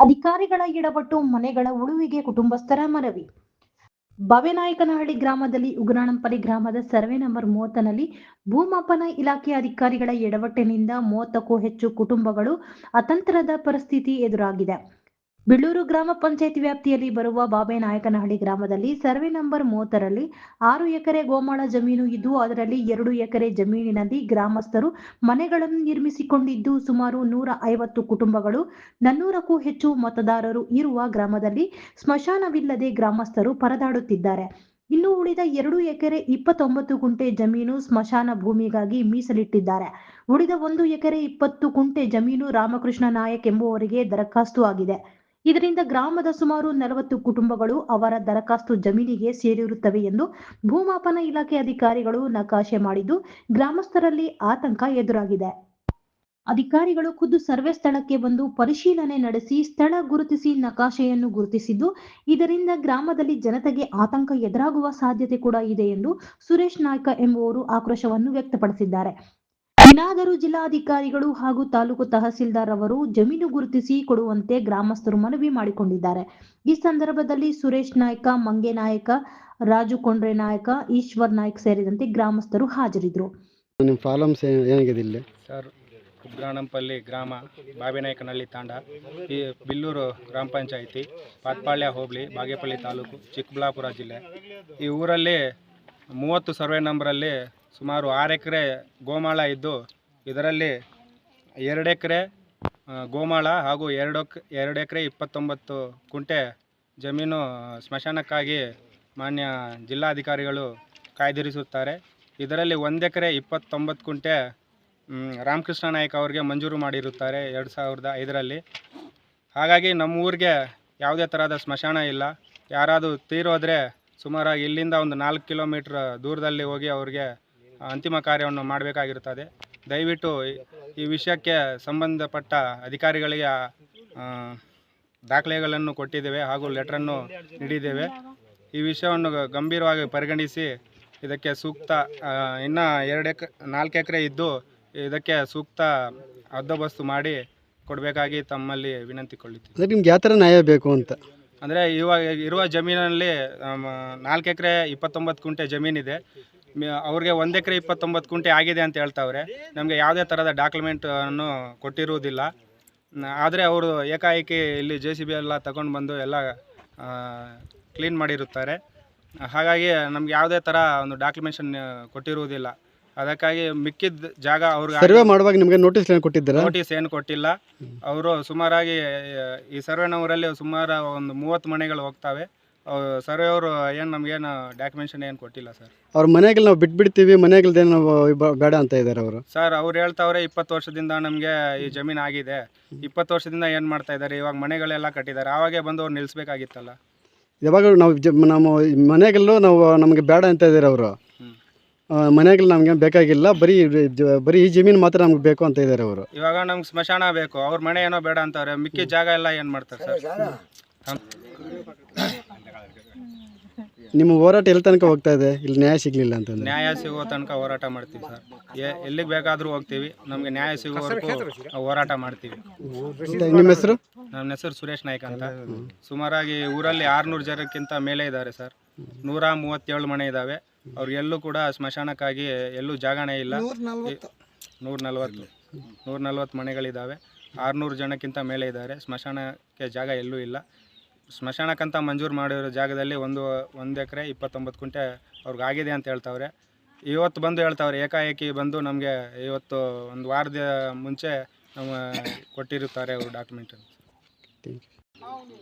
ಅಧಿಕಾರಿಗಳ ಎಡವಟ್ಟು ಮನೆಗಳ ಉಳುವಿಗೆ ಕುಟುಂಬಸ್ಥರ ಮನವಿ. ಬವೆನಾಯಕನಹಳ್ಳಿ ಗ್ರಾಮದಲ್ಲಿ ಉಗ್ರಾಣಂಪಲ್ಲಿ ಗ್ರಾಮದ ಸರ್ವೆ ನಂಬರ್ ಮೂವತ್ತನಲ್ಲಿ ಭೂಮಾಪನ ಇಲಾಖೆ ಅಧಿಕಾರಿಗಳ ಎಡವಟ್ಟಿನಿಂದ ಮೂವತ್ತಕ್ಕೂ ಹೆಚ್ಚು ಕುಟುಂಬಗಳು ಅತಂತ್ರದ ಪರಿಸ್ಥಿತಿ ಎದುರಾಗಿದೆ. ಬಿಳ್ಳೂರು ಗ್ರಾಮ ಪಂಚಾಯತ್ ವ್ಯಾಪ್ತಿಯಲ್ಲಿ ಬರುವ ಬಾಬೆನಾಯಕನಹಳ್ಳಿ ಗ್ರಾಮದಲ್ಲಿ ಸರ್ವೆ ನಂಬರ್ ಮೂವತ್ತರಲ್ಲಿ ಆರು ಎಕರೆ ಗೋಮಾಳ ಜಮೀನು ಇದ್ದು, ಅದರಲ್ಲಿ ಎರಡು ಎಕರೆ ಜಮೀನಿನಲ್ಲಿ ಗ್ರಾಮಸ್ಥರು ಮನೆಗಳನ್ನು ನಿರ್ಮಿಸಿಕೊಂಡಿದ್ದು, ಸುಮಾರು ನೂರ ಐವತ್ತು ಕುಟುಂಬಗಳು, ನನ್ನೂರಕ್ಕೂ ಹೆಚ್ಚು ಮತದಾರರು ಇರುವ ಗ್ರಾಮದಲ್ಲಿ ಸ್ಮಶಾನವಿಲ್ಲದೆ ಗ್ರಾಮಸ್ಥರು ಪರದಾಡುತ್ತಿದ್ದಾರೆ. ಇನ್ನು ಉಳಿದ ಎರಡು ಎಕರೆ ಇಪ್ಪತ್ತೊಂಬತ್ತು ಗುಂಟೆ ಜಮೀನು ಸ್ಮಶಾನ ಭೂಮಿಗಾಗಿ ಮೀಸಲಿಟ್ಟಿದ್ದಾರೆ. ಉಳಿದ ಒಂದು ಎಕರೆ ಇಪ್ಪತ್ತು ಗುಂಟೆ ಜಮೀನು ರಾಮಕೃಷ್ಣ ನಾಯಕ್ ಎಂಬುವರಿಗೆ ದರಖಾಸ್ತು ಆಗಿದೆ. ಇದರಿಂದ ಗ್ರಾಮದ ಸುಮಾರು ನಲವತ್ತು ಕುಟುಂಬಗಳು ಅವರ ದರಖಾಸ್ತು ಜಮೀನಿಗೆ ಸೇರಿರುತ್ತವೆ ಎಂದು ಭೂಮಾಪನ ಇಲಾಖೆ ಅಧಿಕಾರಿಗಳು ನಕಾಶೆ ಮಾಡಿದ್ದು ಗ್ರಾಮಸ್ಥರಲ್ಲಿ ಆತಂಕ ಎದುರಾಗಿದೆ. ಅಧಿಕಾರಿಗಳು ಖುದ್ದು ಸರ್ವೆ ಸ್ಥಳಕ್ಕೆ ಬಂದು ಪರಿಶೀಲನೆ ನಡೆಸಿ ಸ್ಥಳ ಗುರುತಿಸಿ ನಕಾಶೆಯನ್ನು ಗುರುತಿಸಿದ್ದು ಇದರಿಂದ ಗ್ರಾಮದಲ್ಲಿ ಜನತೆಗೆ ಆತಂಕ ಎದುರಾಗುವ ಸಾಧ್ಯತೆ ಕೂಡ ಇದೆ ಎಂದು ಸುರೇಶ್ ನಾಯ್ಕ ಎಂಬುವರು ಆಕ್ರೋಶವನ್ನು ವ್ಯಕ್ತಪಡಿಸಿದ್ದಾರೆ. ಇನ್ನಾದರೂ ಜಿಲ್ಲಾಧಿಕಾರಿಗಳು ಹಾಗೂ ತಾಲೂಕು ತಹಸೀಲ್ದಾರ್ ಅವರು ಜಮೀನು ಗುರುತಿಸಿ ಕೊಡುವಂತೆ ಗ್ರಾಮಸ್ಥರು ಮನವಿ ಮಾಡಿಕೊಂಡಿದ್ದಾರೆ. ಈ ಸಂದರ್ಭದಲ್ಲಿ ಸುರೇಶ್ ನಾಯ್ಕ ಮಂಗೆ ನಾಯಕ ರಾಜು ಕೊಂಡ್ರೆ ನಾಯಕ ಈಶ್ವರ್ ನಾಯ್ಕ ಸೇರಿದಂತೆ ಗ್ರಾಮಸ್ಥರು ಹಾಜರಿದ್ದರು. ನಿಮ್ಮ ಪ್ರಾಬ್ಲಮ್ಸ್ ಏನಾಗಿದೆ ಇಲ್ಲಿ? ಸರ್ ಉಗ್ರಾಣಂಪಲ್ಲಿ ಗ್ರಾಮ ಬಾಬಿನಾಯಕನಹಳ್ಳಿ ತಾಂಡ ಈ ಬಿಲ್ಲೂರು ಗ್ರಾಮ ಪಂಚಾಯಿತಿ ಪಾತ್ಪಾಳ್ಯ ಹೋಬಳಿ ಬಾಗೇಪಲ್ಲಿ ತಾಲೂಕು ಚಿಕ್ಕಬಳ್ಳಾಪುರ ಜಿಲ್ಲೆ. ಈ ಊರಲ್ಲಿ ಮೂವತ್ತು ಸರ್ವೆ ನಂಬರಲ್ಲಿ ಸುಮಾರು ಆರು ಎಕರೆ ಗೋಮಾಳ ಇದ್ದು ಇದರಲ್ಲಿ ಎರಡು ಎಕರೆ ಗೋಮಾಳ ಹಾಗೂ ಎರಡು ಎರಡು ಎಕರೆ ಇಪ್ಪತ್ತೊಂಬತ್ತು ಕುಂಟೆ ಜಮೀನು ಸ್ಮಶಾನಕ್ಕಾಗಿ ಮಾನ್ಯ ಜಿಲ್ಲಾಧಿಕಾರಿಗಳು ಕಾಯ್ದಿರಿಸುತ್ತಾರೆ. ಇದರಲ್ಲಿ ಒಂದು ಎಕರೆ ಇಪ್ಪತ್ತೊಂಬತ್ತು ಕುಂಟೆ ರಾಮಕೃಷ್ಣ ನಾಯಕ್ ಅವ್ರಿಗೆ ಮಂಜೂರು ಮಾಡಿರುತ್ತಾರೆ ಎರಡು ಸಾವಿರದ ಐದರಲ್ಲಿ. ಹಾಗಾಗಿ ನಮ್ಮ ಊರಿಗೆ ಯಾವುದೇ ಥರದ ಸ್ಮಶಾನ ಇಲ್ಲ. ಯಾರಾದರೂ ತೀರೋದ್ರೆ ಸುಮಾರಾಗಿ ಇಲ್ಲಿಂದ ಒಂದು ನಾಲ್ಕು ಕಿಲೋಮೀಟ್ರ್ ದೂರದಲ್ಲಿ ಹೋಗಿ ಅವ್ರಿಗೆ ಅಂತಿಮ ಕಾರ್ಯವನ್ನು ಮಾಡಬೇಕಾಗಿರುತ್ತದೆ. ದಯವಿಟ್ಟು ಈ- ವಿಷಯಕ್ಕೆ ಸಂಬಂಧಪಟ್ಟ ಅಧಿಕಾರಿಗಳಿಗೆ ದಾಖಲೆಗಳನ್ನು ಕೊಟ್ಟಿದ್ದೇವೆ ಹಾಗೂ ಲೆಟ್ರನ್ನು ನೀಡಿದ್ದೇವೆ. ಈ ವಿಷಯವನ್ನು ಗಂಭೀರವಾಗಿ ಪರಿಗಣಿಸಿ ಇದಕ್ಕೆ ಸೂಕ್ತ ಇನ್ನು ಎರಡು ಎಕ್ ನಾಲ್ಕು ಎಕರೆ ಇದ್ದು ಇದಕ್ಕೆ ಸೂಕ್ತ ಹದ್ದೋಬಸ್ತು ಮಾಡಿ ಕೊಡಬೇಕಾಗಿ ತಮ್ಮಲ್ಲಿ ವಿನಂತಿಕೊಳ್ಳುತ್ತೀವಿ ಅಂದರೆ ನಿಮ್ಗೆ ಯಾವ ಥರ ನ್ಯಾಯ ಬೇಕು ಅಂತ? ಅಂದರೆ ಇವಾಗ ಇರುವ ಜಮೀನಲ್ಲಿ ನಾಲ್ಕು ಎಕರೆ ಇಪ್ಪತ್ತೊಂಬತ್ತು ಕುಂಟೆ ಜಮೀನಿದೆ. ಅವ್ರಿಗೆ ಒಂದು ಎಕರೆ ಇಪ್ಪತ್ತೊಂಬತ್ತು ಕುಂಟೆ ಆಗಿದೆ ಅಂತ ಹೇಳ್ತಾವ್ರೆ. ನಮಗೆ ಯಾವುದೇ ಥರದ ಡಾಕ್ಯುಮೆಂಟ್ ಅನ್ನು ಕೊಟ್ಟಿರುವುದಿಲ್ಲ. ಆದರೆ ಅವರು ಏಕಾಏಕಿ ಇಲ್ಲಿ ಜೆ ಸಿ ಬಿ ಎಲ್ಲ ತಗೊಂಡು ಬಂದು ಎಲ್ಲ ಕ್ಲೀನ್ ಮಾಡಿರುತ್ತಾರೆ. ಹಾಗಾಗಿ ನಮ್ಗೆ ಯಾವುದೇ ಥರ ಒಂದು ಡಾಕ್ಯುಮೆಂಟೇಷನ್ ಕೊಟ್ಟಿರುವುದಿಲ್ಲ. ಅದಕ್ಕಾಗಿ ಮಿಕ್ಕಿದ ಜಾಗ ಅವ್ರಿಗೆ ಸರ್ವೆ ಮಾಡುವಾಗ ನಿಮಗೆ ನೋಟಿಸ್ ಏನು ಕೊಟ್ಟಿದ್ದಾರೆ? ನೋಟಿಸ್ ಏನು ಕೊಟ್ಟಿಲ್ಲ. ಅವರು ಸುಮಾರಾಗಿ ಈ ಸರ್ವೆ ಊರಲ್ಲಿ ಸುಮಾರು ಒಂದು ಮೂವತ್ತು ಮನೆಗಳು ಹೋಗ್ತವೆ. ಸರ್ವೆ ಅವರು ಏನು ನಮಗೇನು ಡಾಕ್ಯುಮೆಂಟೇಷನ್ ಏನು ಕೊಟ್ಟಿಲ್ಲ ಸರ್. ಅವ್ರ ಮನೆಗೆ ನಾವು ಬಿಟ್ಬಿಡ್ತೀವಿ ಮನೆಗಲ್ದೇನು ನಾವು ಇಬ್ಬ- ಬೇಡ ಅಂತ ಇದ್ದಾರೆ ಅವರು. ಸರ್ ಅವ್ರು ಹೇಳ್ತಾವ್ರೆ ಇಪ್ಪತ್ತು ವರ್ಷದಿಂದ ನಮಗೆ ಈ ಜಮೀನು ಆಗಿದೆ. ಇಪ್ಪತ್ತು ವರ್ಷದಿಂದ ಏನು ಮಾಡ್ತಾ ಇದ್ದಾರೆ ಇವಾಗ ಮನೆಗಳೆಲ್ಲ ಕಟ್ಟಿದ್ದಾರೆ ಆವಾಗೇ ಬಂದು ಅವ್ರು ನಿಲ್ಲಿಸ್ಬೇಕಾಗಿತ್ತಲ್ಲ ಯಾವಾಗ ನಾವು ಜ ನಮ್ಮ ಮನೆಗಲ್ಲೂ ನಾವು ನಮಗೆ ಬೇಡ ಅಂತ ಇದ್ದಾರೆ ಅವರು. ಮನೆಗಳು ನಮಗೆ ಬೇಕಾಗಿಲ್ಲ ಬರೀ ಜ- ಬರೀ ಈ ಜಮೀನು ಮಾತ್ರ ನಮ್ಗೆ ಬೇಕು ಅಂತ ಇದ್ದಾರೆ ಅವರು. ಇವಾಗ ನಮ್ಗೆ ಸ್ಮಶಾನ ಬೇಕು ಅವ್ರ ಮನೆ ಏನೋ ಬೇಡ ಅಂತವ್ರೆ ಮಿಕ್ಕಿ ಜಾಗ ಎಲ್ಲ ಏನು ಮಾಡ್ತಾರೆ ಸರ್? ನಿಮ್ಮ ಹೋರಾಟ ಎಲ್ಲಿ ತನಕ ಹೋಗ್ತಾ ಇದೆ? ಇಲ್ಲಿ ನ್ಯಾಯ ಸಿಗಲಿಲ್ಲ ಅಂತ ನ್ಯಾಯ ಸಿಗೋ ತನಕ ಹೋರಾಟ ಮಾಡ್ತೀವಿ ಸರ್. ಎ- ಎಲ್ಲಿಗೆ ಬೇಕಾದರೂ ಹೋಗ್ತೀವಿ. ನಮಗೆ ನ್ಯಾಯ ಸಿಗೋವರೆಗೂ ನಾವು ಹೋರಾಟ ಮಾಡ್ತೀವಿ. ನಿಮ್ಮ ಹೆಸರು? ನನ್ನ ಹೆಸರು ಸುರೇಶ್ ನಾಯ್ಕ ಅಂತ. ಸುಮಾರಾಗಿ ಊರಲ್ಲಿ ಆರುನೂರು ಜನಕ್ಕಿಂತ ಮೇಲೆ ಇದ್ದಾರೆ ಸರ್. ನೂರ ಮೂವತ್ತೇಳು ಮನೆ ಇದ್ದಾವೆ ಅವ್ರಿಗೆಲ್ಲೂ ಕೂಡ ಸ್ಮಶಾನಕ್ಕಾಗಿ ಎಲ್ಲೂ ಜಾಗನೇ ಇಲ್ಲ. ನೂರ ನಲ್ವತ್ತು. ನೂರ ನಲ್ವತ್ತು. ಮನೆಗಳಿದ್ದಾವೆ ಆರುನೂರು ಜನಕ್ಕಿಂತ ಮೇಲೆ ಇದ್ದಾರೆ. ಸ್ಮಶಾನಕ್ಕೆ ಜಾಗ ಎಲ್ಲೂ ಇಲ್ಲ. ಸ್ಮಶಾನಕ್ಕಂತ ಮಂಜೂರು ಮಾಡಿರೋ ಜಾಗದಲ್ಲಿ ಒಂದು ಒಂದು ಎಕರೆ ಇಪ್ಪತ್ತೊಂಬತ್ತು ಕುಂಟೆ ಅವ್ರಿಗೆ ಆಗಿದೆ ಅಂತ ಹೇಳ್ತಾವ್ರೆ. ಇವತ್ತು ಬಂದು ಹೇಳ್ತಾವ್ರೆ ಏಕಾಏಕಿ ಬಂದು ನಮಗೆ ಇವತ್ತು ಒಂದು ವಾರದ ಮುಂಚೆ ನಮ್ಮ ಕೊಟ್ಟಿರುತ್ತಾರೆ ಅವರು ಡಾಕ್ಯುಮೆಂಟ್